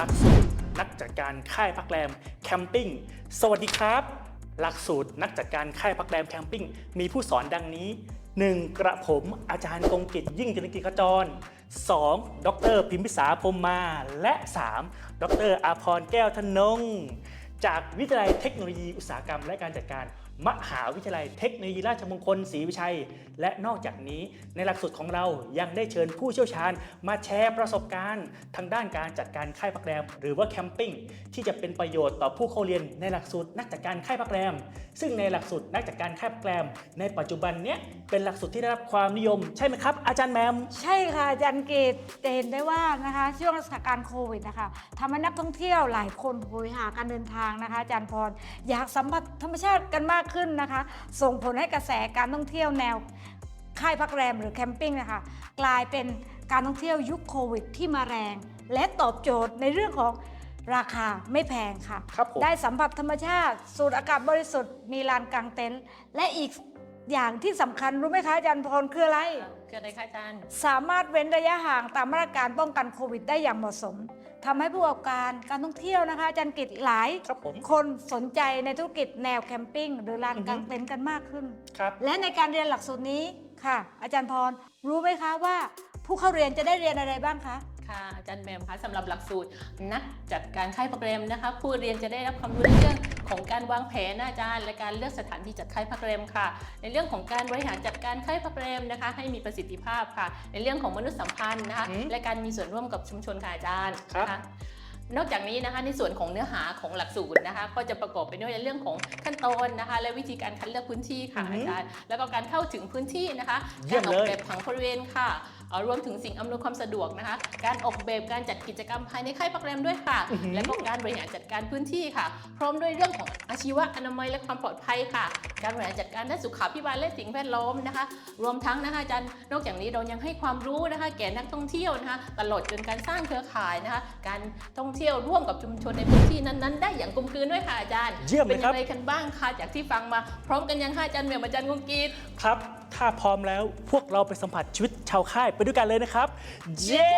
ลักสูตรนักจัดการค่ายพักแรมแคมปิ้ง สวัสดีครับ หลักสูตรนักจัดการค่ายพักแรมแคมปิ้ง มีผู้สอนดังนี้ 1. กระผมอาจารย์กงกิจยิ่งจริกิจขจร 2. ดรพิมพิสาพรมมา และ 3. ดรอาพรแก้วธนง จากวิทยาลัยเทคโนโลยีอุตสาหกรรม และการจัดการ มหาวิทยาลัยเทคโนโลยีราชมงคลศรีวิชัย และนอกจากนี้ในหลักสูตรของเรายังได้เชิญผู้เชี่ยวชาญ มาแชร์ประสบการณ์ ทางด้านการจัดการค่ายพักแรม หรือว่าแคมปิ้งที่จะเป็นประโยชน์ต่อผู้เข้าเรียนในหลักสูตรนักจัดการค่ายพักแรม ซึ่งในหลักสูตรนักจัดการค่ายพักแรม ในปัจจุบันเนี้ยเป็นหลักสูตรที่ได้รับความนิยม ใช่ไหมครับ อาจารย์แมม ใช่ค่ะอาจารย์เกตจะเห็นได้ว่านะคะช่วงสถานการณ์โควิดนะคะทำให้นักท่องเที่ยวหลายคนโหยหาการเดินทางนะคะอาจารย์พร อยากสัมผัสธรรมชาติกันมากขึ้นนะคะ ส่งผลให้กระแสการท่องเที่ยวแนวค่ายพักแรมหรือแคมปิ้งนะคะกลายเป็นการท่องเที่ยวยุคโควิดที่มาแรง และตอบโจทย์ในเรื่องของราคาไม่แพงค่ะ ครับผม ได้สัมผัสธรรมชาติ สูดอากาศบริสุทธิ์ มีลานกลางเต็นท์และอีก อย่างที่สำคัญรู้ไหมคะอาจารย์พรคืออะไร เกิดอะไรคะอาจารย์ สามารถเว้นระยะห่างตามมาตรการป้องกันโควิดได้อย่างเหมาะสมทำให้ผู้ประกอบการการท่องเที่ยวนะคะอาจารย์กิจหลาย ครับผม คนสนใจในธุรกิจแนวแคมปิ้งหรือลานอือฮึกางเต็นท์กันมากขึ้น ครับและในการเรียนหลักสูตรนี้ค่ะ อาจารย์พรรู้ไหมคะว่า ผู้เข้าเรียนจะได้เรียนอะไรบ้างคะ ค่ะอาจารย์แมมคะสำหรับหลักสูตรนักจัดการค่ายโปรแกรมนะคะ ผู้เรียนจะได้รับความรู้ในเรื่องของการวางแผนนะอาจารย์ และการเลือกสถานที่จัดค่ายโปรแกรมค่ะ ในเรื่องของการบริหารจัดการค่ายโปรแกรมนะคะ ให้มีประสิทธิภาพค่ะ ในเรื่องของมนุษยสัมพันธ์นะคะอืมและการมีส่วนร่วมกับชุมชนค่ะอาจารย์ครับนะคะนอกจากนี้นะคะในส่วนของเนื้อหาของหลักสูตรนะคะก็จะประกอบไปด้วยในเรื่องของขั้นตอนนะคะ และวิธีการคัดเลือกพื้นที่ค่ะอือฮึอาจารย์แล้วก็การเข้าถึงพื้นที่นะคะเยี่กายรมอเลอกยแบบผังบริเวณค่ะเอ่อ รวมถึงสิ่งอำนวยความสะดวกนะคะ การออกแบบการจัดกิจกรรมภายในค่ายพักแรมด้วยค่ะอื้อหือและก็การบริหารจัดการพื้นที่ค่ะ พร้อมด้วยเรื่องของอาชีวะอนามัยและความปลอดภัยค่ะ การบริหารจัดการด้านสุขาภิบาลและสิ่งแวดล้อมนะคะ รวมทั้งนะคะอาจารย์นอกจากนี้เรายังให้ความรู้นะคะ แก่นักท่องเที่ยวนะคะตลอดจนการสร้างเครือข่ายนะคะ การท่องเที่ยวร่วมกับชุมชนในพื้นที่นั้นๆ ได้อย่างกลมกลืนด้วยค่ะอาจารย์เยี่ยมเลยเป็นครัยับงไงกันบ้างคะจากที่ฟังมา พร้อมกันยังคะอาจารย์เหมียวอาจารย์กงกีดครับ ถ้าพร้อมแล้วพวกเราไปสัมผัสชีวิตชาวค่ายไปด้วยกันเลยนะครับ เย้